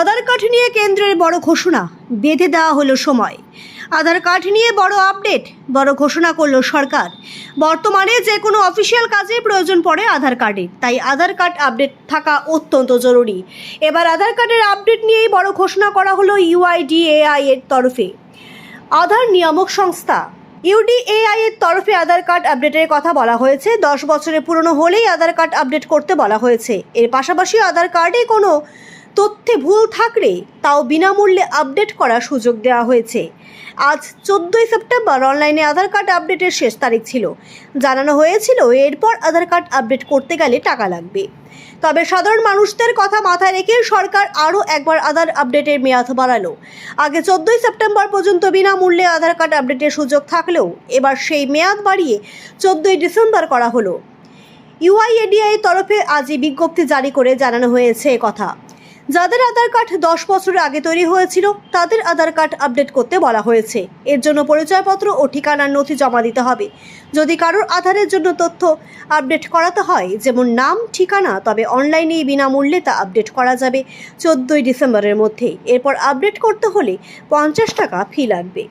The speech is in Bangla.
আধার কার্ড নিয়ে কেন্দ্রের বড় ঘোষণা, বেঁধে দেওয়া হলো সময়। আধার কার্ড নিয়ে বড় আপডেট, বড় ঘোষণা করল সরকার। বর্তমানে যে কোনো অফিসিয়াল কাজে প্রয়োজন পড়ে আধার কার্ডের তাই আধার কার্ড আপডেট থাকা অত্যন্ত জরুরি। এবার আধার কার্ডের আপডেট নিয়েই বড় ঘোষণা করা হলো ইউআইডিএআই এর তরফে। আধার নিয়ামক সংস্থা, ইউডিএআই এর তরফে আধার কার্ড আপডেটের কথা বলা হয়েছে। দশ বছরের পুরনো হলেই আধার কার্ড আপডেট করতে বলা হয়েছে। এর পাশাপাশি আধার কার্ডে কোনো তথ্যে ভুল থাকলে তাও বিনামূল্যে আপডেট করার সুযোগ দেওয়া হয়েছে। আজ চোদ্দোই সেপ্টেম্বর অনলাইনে আধার কার্ড আপডেটের শেষ তারিখ ছিল। জানানো হয়েছিল, এরপর আধার কার্ড আপডেট করতে গেলে টাকা লাগবে। তবে সাধারণ মানুষদের কথা মাথায় রেখে সরকার আরও একবার আধার আপডেটের মেয়াদ বাড়ালো। আগে চোদ্দোই সেপ্টেম্বর পর্যন্ত বিনামূল্যে আধার কার্ড আপডেটের সুযোগ থাকলেও এবার সেই মেয়াদ বাড়িয়ে চোদ্দোই ডিসেম্বর করা হলো। ইউআইএডিআই তরফে আজই বিজ্ঞপ্তি জারি করে জানানো হয়েছে কথা। যাদের আধার কার্ড দশ বছরের আগে তৈরি হয়েছিল, তাদের আধার কার্ড আপডেট করতে বলা হয়েছে। এর জন্য পরিচয়পত্র ও ঠিকানার নথি জমা দিতে হবে। যদি কারোর আধারের জন্য তথ্য আপডেট করাতে হয়, যেমন নাম, ঠিকানা, তবে অনলাইনেই বিনামূল্যে তা আপডেট করা যাবে চোদ্দোই ডিসেম্বরের মধ্যে। এরপর আপডেট করতে হলে পঞ্চাশ টাকা ফি লাগবে।